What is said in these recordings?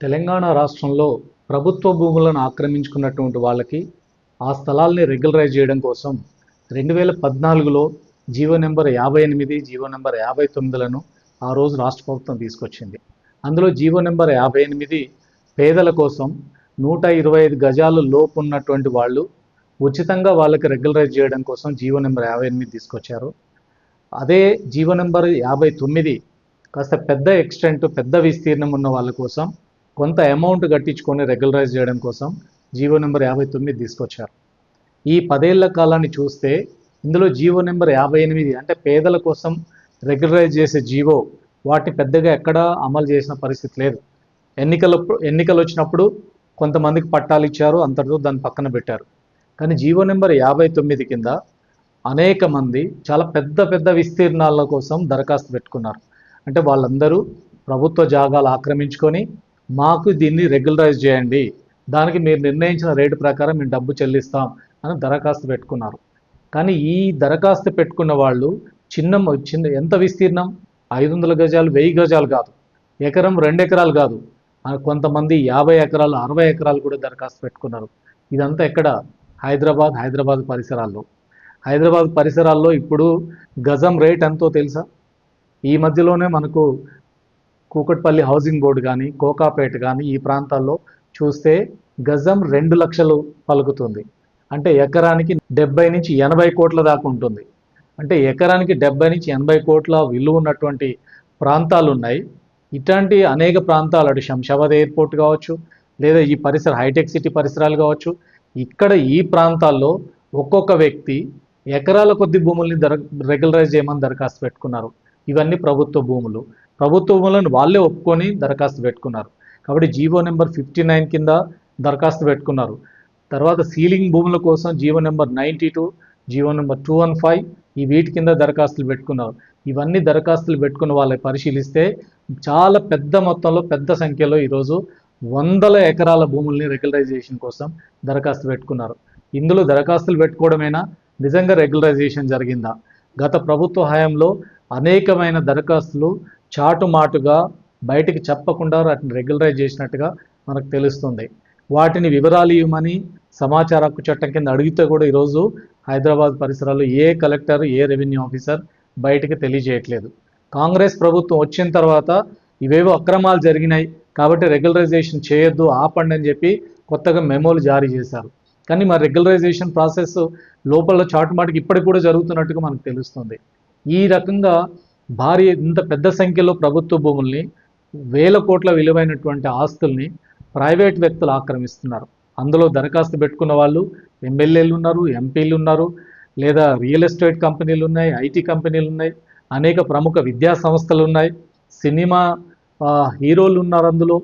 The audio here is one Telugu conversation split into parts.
తెలంగాణ రాష్ట్రంలో ప్రభుత్వ భూములను ఆక్రమించుకున్నటువంటి వాళ్ళకి ఆ స్థలాల్ని రెగ్యులరైజ్ చేయడం కోసం రెండు వేల పద్నాలుగులో జీవో నెంబర్ యాభై ఎనిమిది జీవో నెంబర్ యాభై తొమ్మిదిలను ఆ రోజు రాష్ట్ర ప్రభుత్వం తీసుకొచ్చింది. అందులో జీవో నెంబర్ యాభై ఎనిమిది పేదల కోసం నూట ఇరవై ఐదు గజాలు లోపు ఉన్నటువంటి వాళ్ళు ఉచితంగా వాళ్ళకి రెగ్యులరైజ్ చేయడం కోసం జీవో నెంబర్ యాభై ఎనిమిది తీసుకొచ్చారు. అదే జీవో నెంబర్ యాభై తొమ్మిది కాస్త పెద్ద ఎక్స్టెంట్ పెద్ద విస్తీర్ణం ఉన్న వాళ్ళ కోసం కొంత అమౌంట్ కట్టించుకొని రెగ్యులరైజ్ చేయడం కోసం జీవో నెంబర్ యాభై తొమ్మిది తీసుకొచ్చారు. ఈ పదేళ్ళ కాలాన్ని చూస్తే ఇందులో జీవో నెంబర్ యాభై ఎనిమిది అంటే పేదల కోసం రెగ్యులరైజ్ చేసే జీవో వాటిని పెద్దగా ఎక్కడా అమలు చేసిన పరిస్థితి లేదు. ఎన్నికల ఎన్నికలు వచ్చినప్పుడు కొంతమందికి పట్టాలు ఇచ్చారు అంతటితో దాన్ని పక్కన పెట్టారు. కానీ జీవో నెంబర్ యాభై తొమ్మిది కింద అనేక మంది చాలా పెద్ద పెద్ద విస్తీర్ణాల కోసం దరఖాస్తు పెట్టుకున్నారు. అంటే వాళ్ళందరూ ప్రభుత్వ జాగాలు ఆక్రమించుకొని మాకు దీన్ని రెగ్యులరైజ్ చేయండి. దానికి మీరు నిర్ణయించిన రేటు ప్రకారం మేము డబ్బు చెల్లిస్తాం అని దరఖాస్తు పెట్టుకున్నారు. కానీ ఈ దరఖాస్తు పెట్టుకున్న వాళ్ళు చిన్న చిన్న ఎంత విస్తీర్ణం? ఐదు వందల గజాలు వెయ్యి గజాలు కాదు. ఎకరం రెండు ఎకరాలు కాదు. కొంతమంది యాభై ఎకరాలు అరవై ఎకరాలు కూడా దరఖాస్తు పెట్టుకున్నారు. ఇదంతా ఎక్కడ? హైదరాబాద్ హైదరాబాద్ పరిసరాల్లో. హైదరాబాద్ పరిసరాల్లో ఇప్పుడు గజం రేట్ ఎంతో తెలుసా? ఈ మధ్యలోనే మనకు కూకట్పల్లి హౌసింగ్ బోర్డు కానీ కోకాపేట కానీ ఈ ప్రాంతాల్లో చూస్తే గజం రెండు లక్షలు పలుకుతుంది. అంటే ఎకరానికి డెబ్బై నుంచి ఎనభై కోట్ల దాకా ఉంటుంది. అంటే ఎకరానికి డెబ్బై నుంచి ఎనభై కోట్ల విలువ ఉన్నటువంటి ప్రాంతాలు ఉన్నాయి ఇట్లాంటి అనేక ప్రాంతాలు అటు శంషాబాద్ ఎయిర్పోర్ట్ కావచ్చు లేదా ఈ పరిసర హైటెక్ సిటీ పరిసరాలు కావచ్చు ఇక్కడ ఈ ప్రాంతాల్లో ఒక్కొక్క వ్యక్తి ఎకరాల కొద్ది భూముల్ని దర రెగ్యులరైజ్ చేయమని దరఖాస్తు పెట్టుకున్నారు. ఇవన్నీ ప్రభుత్వ భూములు. ప్రభుత్వములను వాళ్ళే ఒప్పుకొని దరఖాస్తు పెట్టుకున్నారు. కాబట్టి జీవో నెంబర్ ఫిఫ్టీ నైన్ కింద దరఖాస్తు పెట్టుకున్నారు. తర్వాత సీలింగ్ భూముల కోసం GO number ninety two GO number two one five ఈ వీటి కింద దరఖాస్తులు పెట్టుకున్నారు. ఇవన్నీ దరఖాస్తులు పెట్టుకున్న వాళ్ళని పరిశీలిస్తే చాలా పెద్ద మొత్తంలో పెద్ద సంఖ్యలో ఈరోజు వందల ఎకరాల భూముల్ని రెగ్యులరైజేషన్ కోసం దరఖాస్తు పెట్టుకున్నారు. ఇందులో దరఖాస్తులు పెట్టుకోవడమేనా? నిజంగా రెగ్యులరైజేషన్ జరిగిందా? గత ప్రభుత్వ హయాంలో అనేకమైన దరఖాస్తులు చాటుమాటుగా బయటికి చెప్పకుండా వాటిని రెగ్యులరైజ్ చేసినట్టుగా మనకు తెలుస్తుంది. వాటిని వివరాలు ఇవ్వమని సమాచార హక్కు చట్టం కింద అడిగితే కూడా ఈరోజు హైదరాబాద్ పరిసరాల్లో ఏ కలెక్టర్ ఏ రెవెన్యూ ఆఫీసర్ బయటికి తెలియజేయట్లేదు. కాంగ్రెస్ ప్రభుత్వం వచ్చిన తర్వాత ఇవేవో అక్రమాలు జరిగినాయి కాబట్టి రెగ్యులరైజేషన్ చేయొద్దు ఆపండి అని చెప్పి కొత్తగా మెమోలు జారీ చేశారు. కానీ మరి రెగ్యులరైజేషన్ ప్రాసెస్ లోపల చాటుమాటికి ఇప్పటికి కూడా జరుగుతున్నట్టుగా మనకు తెలుస్తుంది. ఈ రకంగా భారీ ఇంత పెద్ద సంఖ్యలో ప్రభుత్వ భూముల్ని వేల కోట్ల విలువైనటువంటి ఆస్తుల్ని ప్రైవేట్ వ్యక్తులు ఆక్రమిస్తున్నారు. అందులో దరఖాస్తు పెట్టుకున్న వాళ్ళు ఎమ్మెల్యేలు ఉన్నారు ఎంపీలు ఉన్నారు లేదా రియల్ ఎస్టేట్ కంపెనీలు ఉన్నాయి ఐటీ కంపెనీలు ఉన్నాయి అనేక ప్రముఖ విద్యా సంస్థలు ఉన్నాయి సినిమా హీరోలు ఉన్నారు అందులో.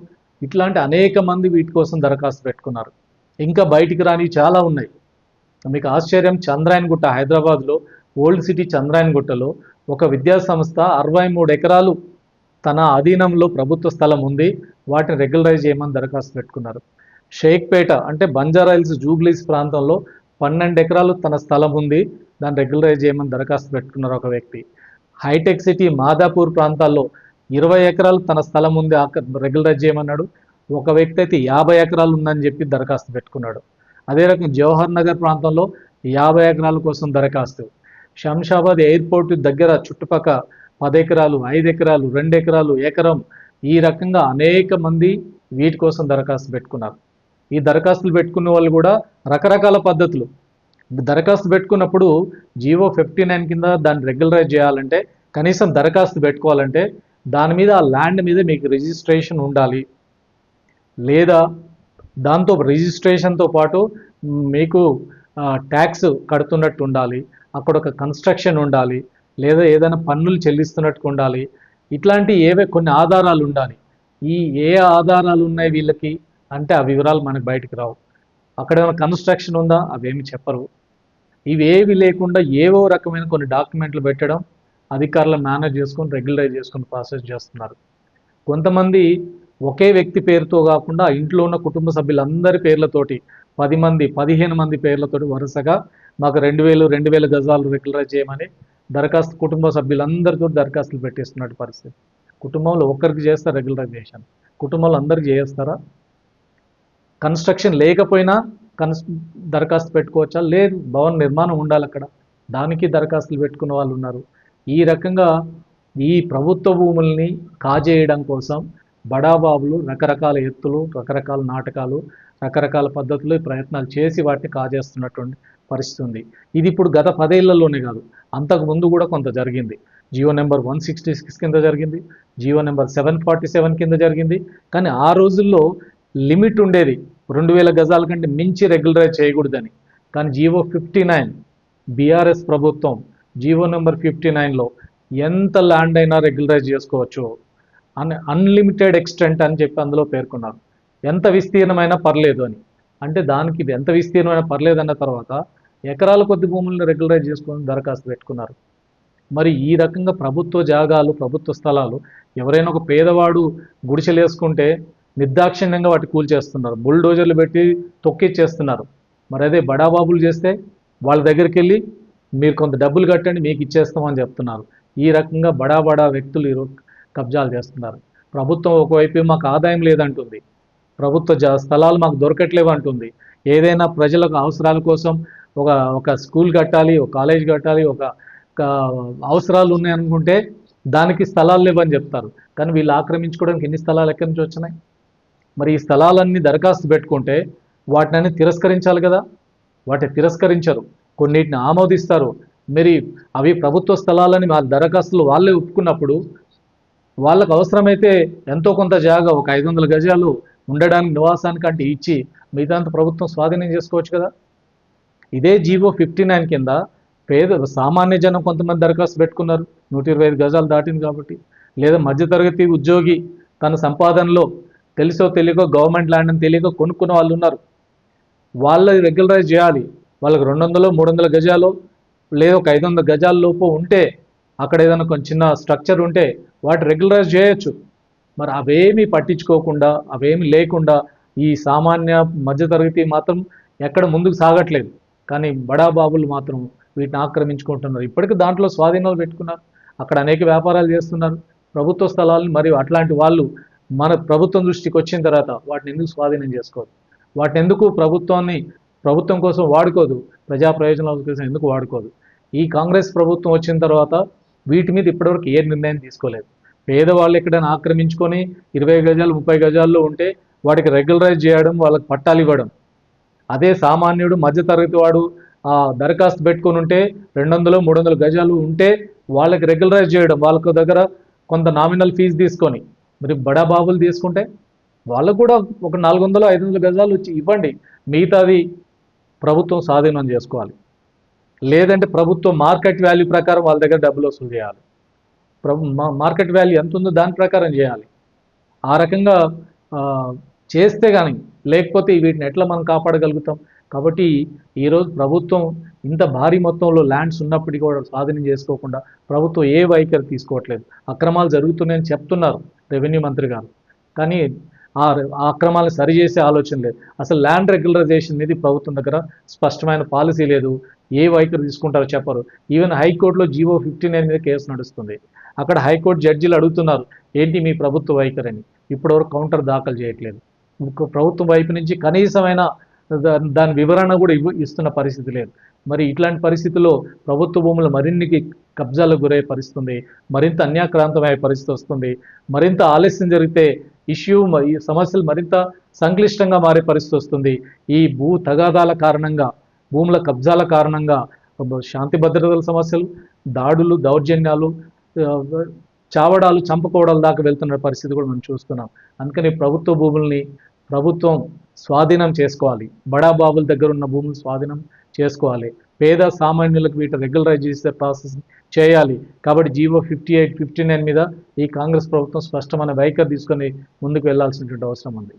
ఇట్లాంటి అనేక మంది వీటి కోసం దరఖాస్తు పెట్టుకున్నారు. ఇంకా బయటికి రాని చాలా ఉన్నాయి. మీకు ఆశ్చర్యం చంద్రాయన్ గుట్ట హైదరాబాద్లో ఓల్డ్ సిటీ చంద్రాయన్ గుట్టలో ఒక విద్యా సంస్థ అరవై మూడు ఎకరాలు తన అధీనంలో ప్రభుత్వ స్థలం ఉంది. వాటిని రెగ్యులరైజ్ చేయమని దరఖాస్తు పెట్టుకున్నారు. షేక్పేట అంటే బంజారాయిల్స్ జూబ్లీస్ ప్రాంతంలో పన్నెండు ఎకరాలు తన స్థలం ఉంది. దాన్ని రెగ్యులరైజ్ చేయమని దరఖాస్తు పెట్టుకున్నారు ఒక వ్యక్తి. హైటెక్ సిటీ మాదాపూర్ ప్రాంతాల్లో ఇరవై ఎకరాలు తన స్థలం ఉంది. ఆక- రెగ్యులరైజ్ చేయమన్నాడు. ఒక వ్యక్తి అయితే యాభై ఎకరాలు ఉందని చెప్పి దరఖాస్తు పెట్టుకున్నాడు. అదే రకం జవహర్ నగర్ ప్రాంతంలో యాభై ఎకరాల కోసం దరఖాస్తు. శంషాబాద్ ఎయిర్పోర్ట్ దగ్గర చుట్టుపక్క పది ఎకరాలు ఐదు ఎకరాలు రెండు ఎకరాలు ఎకరం ఈ రకంగా అనేక మంది వీటి కోసం దరఖాస్తు పెట్టుకున్నారు. ఈ దరఖాస్తులు పెట్టుకున్న వాళ్ళు కూడా రకరకాల పద్ధతులు. దరఖాస్తు పెట్టుకున్నప్పుడు జీవో ఫిఫ్టీ నైన్ కింద దాన్ని రెగ్యులరైజ్ చేయాలంటే కనీసం దరఖాస్తు పెట్టుకోవాలంటే దాని మీద ఆ ల్యాండ్ మీద మీకు రిజిస్ట్రేషన్ ఉండాలి. లేదా దాంతో రిజిస్ట్రేషన్తో పాటు మీకు ట్యాక్స్ కడుతున్నట్టు ఉండాలి. అక్కడ ఒక కన్స్ట్రక్షన్ ఉండాలి లేదా ఏదైనా పన్నులు చెల్లిస్తున్నట్టు ఉండాలి ఇట్లాంటి ఏవే కొన్ని ఆధారాలు ఉండాలి. ఈ ఏ ఆధారాలు ఉన్నాయి వీళ్ళకి? అంటే ఆ వివరాలు మనకు బయటకు రావు. అక్కడ ఏమైనా కన్స్ట్రక్షన్ ఉందా? అవేమి చెప్పరు. ఇవేవి లేకుండా ఏవో రకమైన కొన్ని డాక్యుమెంట్లు పెట్టడం అధికారులు మేనేజ్ చేసుకొని రెగ్యులరైజ్ చేసుకొని ప్రాసెస్ చేస్తున్నారు. కొంతమంది ఒకే వ్యక్తి పేరుతో కాకుండా ఇంట్లో ఉన్న కుటుంబ సభ్యులందరి పేర్లతోటి పది మంది పదిహేను మంది పేర్లతోటి వరుసగా మాకు రెండు వేలు రెండు వేల గజాలు రెగ్యులరైజ్ చేయమని దరఖాస్తు కుటుంబ సభ్యులందరితో దరఖాస్తులు పెట్టేస్తున్నట్టు పరిస్థితి. కుటుంబంలో ఒక్కరికి చేస్తే రెగ్యులరైజేషన్ కుటుంబంలో అందరికి చేస్తారా? కన్స్ట్రక్షన్ లేకపోయినా కన్స్ దరఖాస్తు పెట్టుకోవచ్చా? లేదు. భవన నిర్మాణం ఉండాలి అక్కడ. దానికి దరఖాస్తులు పెట్టుకున్న వాళ్ళు ఉన్నారు. ఈ రకంగా ఈ ప్రభుత్వ భూముల్ని కాజేయడం కోసం బడాబాబులు రకరకాల ఎత్తులు రకరకాల నాటకాలు రకరకాల పద్ధతులు ప్రయత్నాలు చేసి వాటిని కాజేస్తున్నటువంటి పరిస్థితి ఉంది ఇది ఇప్పుడు గత పదేళ్ళలోనే కాదు అంతకు ముందు కూడా కొంత జరిగింది. GO number one sixty six కింద జరిగింది GO number seven forty seven కింద జరిగింది. కానీ ఆ రోజుల్లో లిమిట్ ఉండేది రెండు వేల గజాల కంటే మించి రెగ్యులరైజ్ చేయకూడదని. కానీ జియో ఫిఫ్టీ నైన్ బీఆర్ఎస్ ప్రభుత్వం జియో నెంబర్ ఫిఫ్టీ నైన్లో ఎంత ల్యాండ్ అయినా రెగ్యులరైజ్ చేసుకోవచ్చు. అన్ అన్లిమిటెడ్ ఎక్స్టెంట్ అని చెప్పి అందులో పేర్కొన్నారు. ఎంత విస్తీర్ణమైనా పర్లేదు అని. అంటే దానికి ఇది ఎంత విస్తీర్ణమైనా పర్లేదు అన్న తర్వాత ఎకరాల కొద్ది భూములను రెగ్యులరైజ్ చేసుకొని దరఖాస్తు పెట్టుకున్నారు. మరి ఈ రకంగా ప్రభుత్వ జాగాలు ప్రభుత్వ స్థలాలు ఎవరైనా ఒక పేదవాడు గుడిసెలు వేసుకుంటే నిర్దాక్షిణ్యంగా వాటి కూల్చేస్తున్నారు. బుల్డోజర్లు పెట్టి తొక్కిచ్చేస్తున్నారు. మరి అదే బడాబాబులు చేస్తే వాళ్ళ దగ్గరికి వెళ్ళి మీరు కొంత డబ్బులు కట్టండి మీకు ఇచ్చేస్తామని చెప్తున్నారు. ఈ రకంగా బడా బడా వ్యక్తులు ఈరోజు కబ్జాలు చేస్తున్నారు. ప్రభుత్వం ఒకవైపు మాకు ఆదాయం లేదంటుంది. ప్రభుత్వ స్థలాలు మాకు దొరకట్లేవు అంటుంది. ఏదైనా ప్రజలకు అవసరాల కోసం ఒక ఒక స్కూల్ కట్టాలి ఒక కాలేజ్ కట్టాలి ఒక అవసరాలు అవసరాలు ఉన్నాయనుకుంటే దానికి స్థలాలు లేవని చెప్తారు. కానీ వీళ్ళు ఆక్రమించుకోవడానికి ఎన్ని స్థలాలు ఎక్కడి నుంచి వచ్చినాయి? మరి ఈ స్థలాలన్నీ దరఖాస్తు పెట్టుకుంటే వాటిని తిరస్కరించాలి కదా? వాటిని తిరస్కరించరు. కొన్నిటిని ఆమోదిస్తారు. మరి అవి ప్రభుత్వ స్థలాలని మా దరఖాస్తులు వాళ్ళే ఒప్పుకున్నప్పుడు వాళ్ళకు అవసరమైతే ఎంతో కొంత జాగా ఒక ఐదు వందల గజాలు ఉండడానికి నివాసానికి అంటే ఇచ్చి మిగతాంత ప్రభుత్వం స్వాధీనం చేసుకోవచ్చు కదా? ఇదే జీవో ఫిఫ్టీ నైన్ కింద పేద సామాన్య జనం కొంతమంది దరఖాస్తు పెట్టుకున్నారు. నూట ఇరవై ఐదు గజాలు దాటింది కాబట్టి. లేదా మధ్యతరగతి ఉద్యోగి తన సంపాదనలో తెలుసో తెలియకో గవర్నమెంట్ ల్యాండ్ అని తెలియకో కొనుక్కున్న వాళ్ళు ఉన్నారు. వాళ్ళది రెగ్యులరైజ్ చేయాలి. వాళ్ళకి రెండు వందలు మూడు వందల గజాలు లేదా ఒక ఐదు వందల గజాల లోపు ఉంటే అక్కడ ఏదైనా కొంచెం చిన్న స్ట్రక్చర్ ఉంటే వాటి రెగ్యులరైజ్ చేయొచ్చు. మరి అవేమీ పట్టించుకోకుండా అవేమి లేకుండా ఈ సామాన్య మధ్యతరగతి మాత్రం ఎక్కడ ముందుకు సాగట్లేదు. కానీ బడా బాబులు మాత్రం వీటిని ఆక్రమించుకుంటున్నారు. ఇప్పటికీ దాంట్లో స్వాధీనాలు పెట్టుకున్నారు. అక్కడ అనేక వ్యాపారాలు చేస్తున్నారు. ప్రభుత్వ స్థలాలను మరియు అట్లాంటి వాళ్ళు మన ప్రభుత్వం దృష్టికి వచ్చిన తర్వాత వాటిని ఎందుకు స్వాధీనం చేసుకోదు వాటిని ఎందుకు ప్రభుత్వాన్ని ప్రభుత్వం కోసం వాడుకోదు? ప్రజా ప్రయోజనాల కోసం ఎందుకు వాడుకోదు? ఈ కాంగ్రెస్ ప్రభుత్వం వచ్చిన తర్వాత వీటి మీద ఇప్పటివరకు ఏ నిర్ణయం తీసుకోలేదు. పేదవాళ్ళు ఎక్కడైనా ఆక్రమించుకొని ఇరవై గజాలు ముప్పై గజాల్లో ఉంటే వాడికి రెగ్యులరైజ్ చేయడం వాళ్ళకి పట్టాలు ఇవ్వడం. అదే సామాన్యుడు మధ్యతరగతి వాడు ఆ దరఖాస్తు పెట్టుకొని ఉంటే రెండు వందలు మూడు వందల గజాలు ఉంటే వాళ్ళకి రెగ్యులరైజ్ చేయడం వాళ్ళకు దగ్గర కొంత నామినల్ ఫీజు తీసుకొని మరి బడా బాబులు తీసుకుంటే వాళ్ళకు కూడా ఒక నాలుగు వందలు ఐదు వందల గజాలు వచ్చి ఇవ్వండి. మిగతాది ప్రభుత్వం స్వాధీనం చేసుకోవాలి. లేదంటే ప్రభుత్వం మార్కెట్ వాల్యూ ప్రకారం వాళ్ళ దగ్గర డబ్బులు వసూలు చేయాలి. మార్కెట్ వాల్యూ ఎంత ఉందో దాని ప్రకారం చేయాలి. ఆ రకంగా చేస్తే కానీ లేకపోతే వీటిని ఎట్లా మనం కాపాడగలుగుతాం? కాబట్టి ఈరోజు ప్రభుత్వం ఇంత భారీ మొత్తంలో ల్యాండ్స్ ఉన్నప్పటికీ కూడా స్వాధీనం చేసుకోకుండా ప్రభుత్వం ఏ వైఖరి తీసుకోవట్లేదు. అక్రమాలు జరుగుతున్నాయని చెప్తున్నారు రెవెన్యూ మంత్రి గారు. కానీ ఆ అక్రమాలను సరిచేసే ఆలోచన లేదు. అసలు ల్యాండ్ రెగ్యులరైజేషన్ మీద ప్రభుత్వం దగ్గర స్పష్టమైన పాలసీ లేదు. ఏ వైఖరి తీసుకుంటారో చెప్పరు. ఈవెన్ హైకోర్టులో జీవో ఫిఫ్టీ నైన్ మీద కేసు నడుస్తుంది. అక్కడ హైకోర్టు జడ్జీలు అడుగుతున్నారు ఏంటి మీ ప్రభుత్వ వైఖరి అని ఇప్పటివరకు కౌంటర్ దాఖలు చేయట్లేదు. ప్రభుత్వం వైపు నుంచి కనీసమైన దాని వివరణ కూడా ఇస్తున్న పరిస్థితి లేదు. మరి ఇట్లాంటి పరిస్థితుల్లో ప్రభుత్వ భూములు మరిన్ని కబ్జాలకు గురయ్యే పరిస్థితుంది. మరింత అన్యాక్రాంతమయ్యే పరిస్థితి వస్తుంది. మరింత ఆలస్యం జరిగితే ఇష్యూ ఈ సమస్యలు మరింత సంక్లిష్టంగా మారే పరిస్థితి వస్తుంది. ఈ భూ తగాదాల కారణంగా భూముల కబ్జాల కారణంగా శాంతి భద్రతల సమస్యలు దాడులు దౌర్జన్యాలు చావడాలు చంపుకోవడాల దాకా వెళ్తున్న పరిస్థితి కూడా మనం చూస్తున్నాం. అందుకని ప్రభుత్వ భూముల్ని ప్రభుత్వం స్వాధీనం చేసుకోవాలి. బడా బాబుల దగ్గర ఉన్న భూములు స్వాధీనం చేసుకోవాలి. పేద సామాన్యులకు వీటి రెగ్యులరైజ్ చేసే ప్రాసెస్ చేయాలి. కాబట్టి GO fifty eight fifty nine మీద ఈ కాంగ్రెస్ ప్రభుత్వం స్పష్టమైన వైఖరి తీసుకొని ముందుకు వెళ్ళాల్సినటువంటి అవసరం ఉంది.